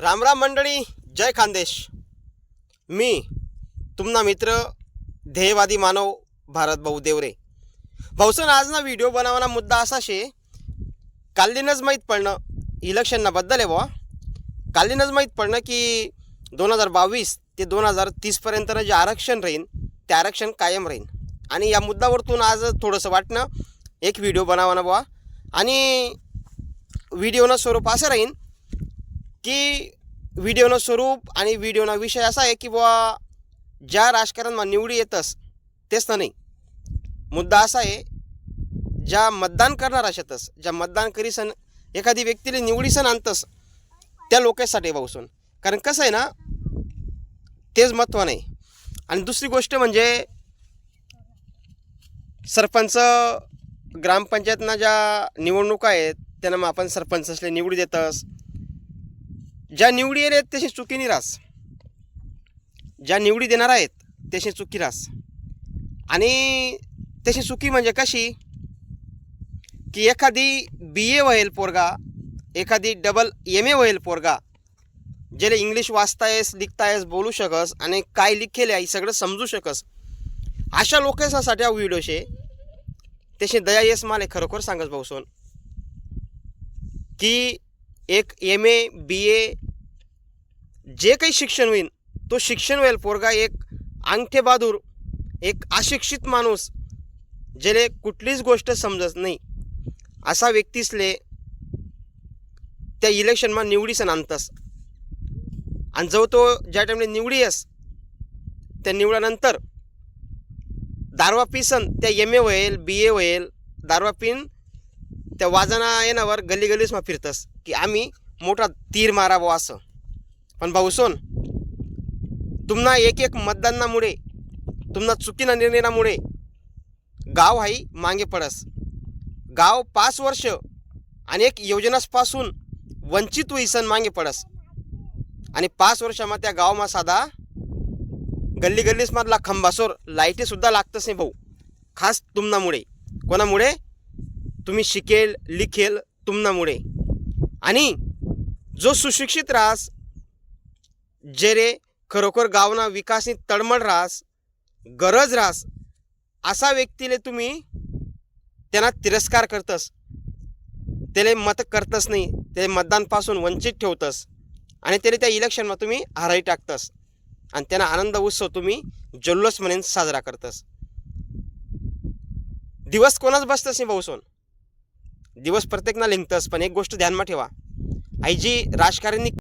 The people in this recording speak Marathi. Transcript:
रामराम मंडळी जय खानदेश. मी तुमना मित्र ध्येयवादी मानव भारत भाऊ देवरे. भाऊसन आज ना व्हिडिओ बनावाना मुद्दा असा शे कालीनच माहीत पडणं इलेक्शनना बद्दल आहे बुवा. कालीनच माहीत पडणं की दोन हजार बावीस ते दोन हजार तीसपर्यंतनं जे आरक्षण राहीन ते आरक्षण कायम राहीन. आणि या मुद्द्यावरतून आज थोडंसं वाटणं एक व्हिडिओ बनावा ना बुवा. आणि व्हिडिओनं स्वरूप असं राहीन की व्हिडिओनं स्वरूप आणि व्हिडिओना विषय असा आहे की बुवा ज्या राजकारणमा निवडी येतस तेच तर नाही. मुद्दा असा आहे ज्या मतदान करणार अशातच ज्या मतदान करीसन एखादी व्यक्तीला निवडीसन आणतस त्या लोकांसाठी भाऊसून कारण कसं आहे ना तेच महत्त्व नाही. आणि दुसरी गोष्ट म्हणजे सरपंच ग्रामपंचायतना ज्या निवडणुका आहेत त्यांना मग आपण सरपंच असले निवडी देतस. ज्या निवडी आहेत त्याशी चुकीनी रास. ज्या निवडी देणार आहेत त्याशी चुकी रास. आणि त्याशी चुकी म्हणजे कशी? की एखादी बी ए व्हायल पोरगा एखादी डबल एम ए व्हायल पोरगा ज्याला इंग्लिश वाचता येस लिखता येस बोलू शकस आणि काय लिखेल आहे सगळं समजू शकस अशा लोकांसाठी हा व्हिडिओ शे. त्याशी दया येस मला खरोखर सांगस भाऊसोन की एक एम ए बी ए जे काही शिक्षण होईल तो शिक्षण होईल पोरगा एक अंगठे बहादूर एक अशिक्षित माणूस ज्याने कुठलीच गोष्ट समजत नाही. असा व्यक्तीसले त्या इलेक्शनमा निवडीसन आणतस. आणि जो तो ज्या टाईमला निवडी येस त्या निवडानंतर दारवा पिसन त्या एम ए होईल बी ए होईल दारवा पिन त्या वाजना येण्यावर गल्ली फिरतस की आम्ही मोठा तीर मारावं असं. पण भाऊसोन तुम्हाला एक एक मतदानामुळे तुम्हाला चुकीना निर्णयामुळे गाव हाई मागे पडस. गाव पाच वर्ष अनेक योजनासपासून वंचित होईसन मागे पडस. आणि पाच वर्षामा त्या गावमा साधा गल्ली गल्लीस मधला खंबासोर लाईटीसुद्धा लागतच नाही भाऊ. खास तुमनामुळे कोणामुळे? तुम्ही शिकेल लिखेल तुमनामुळे आणि जो सुशिक्षित राहास जे रे खरोखर गावना विकासनी तळमळ रास गरज रास असा व्यक्तीले तुम्ही त्यांना तिरस्कार करतस. त्याला मत करतस नाही ते मतदानपासून वंचित ठेवतस आणि त्याला त्या इलेक्शनमा तुम्ही हराई टाकतस. आणि त्यांना आनंद उत्सव तुम्ही जल्लोष म्हणून साजरा करतस. दिवस कोणाच बसतस नाही भाऊसोन दिवस प्रत्येकना लिंकतस पण एक गोष्ट ध्यानमा ठेवा. आई जी राजकारणी